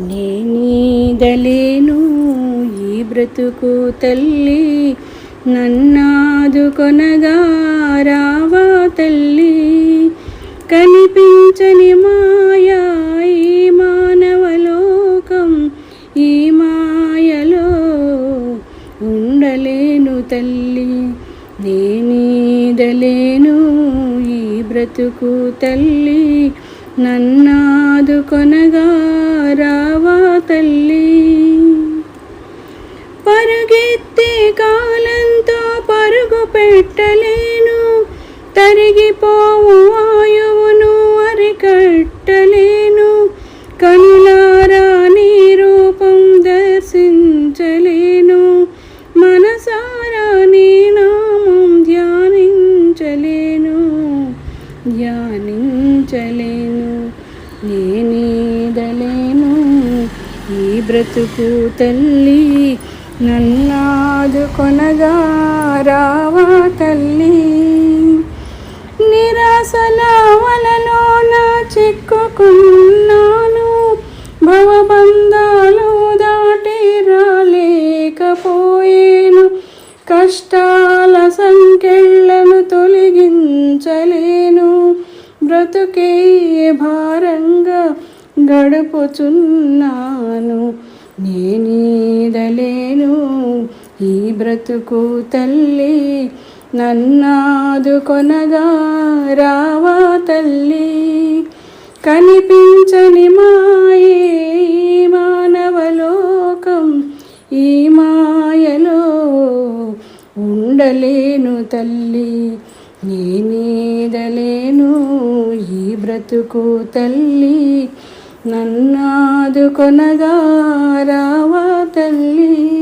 నేనీదలేను ఈ బ్రతుకు తల్లి నన్నాదుకొనగా రావా తల్లి. కనిపించని మాయా ఈ మానవలోకం ఈ మాయలో ఉండలేను తల్లి. నేనీదలేను ఈ బ్రతుకు తల్లి నన్నా ఆదుకొనగా రావా తల్లి. పరుగెత్తే కాలంతో పరుగు పెట్టలేను తరిగిపోవు ఆయువును అరికట్టలేను కనులారా నీ రూపం దర్శించలేను మనసారా నీ నామం ధ్యానించలేను ధ్యానించలేను. నేనీదలేను ఈ బ్రతుకు తల్లి నన్నాదుకొనగా రావా తల్లి. నిరాశల నా చిక్కుకున్నాను భవబంధాలు దాటి రాలేకపోయేను. కష్టాల సంగ బ్రతుకే భారంగా గడుపుచున్నాను? నేనీదలేను ఈ బ్రతుకు తల్లి. నన్నాదుకొనగా రావా తల్లి. కనిపించని మాయే మానవలోకం ఈ మాయలో ఉండలేను తల్లి. నేనీదలేను బ్రతుకు తల్లి నన్నాదుకొనగా రావా తల్లి.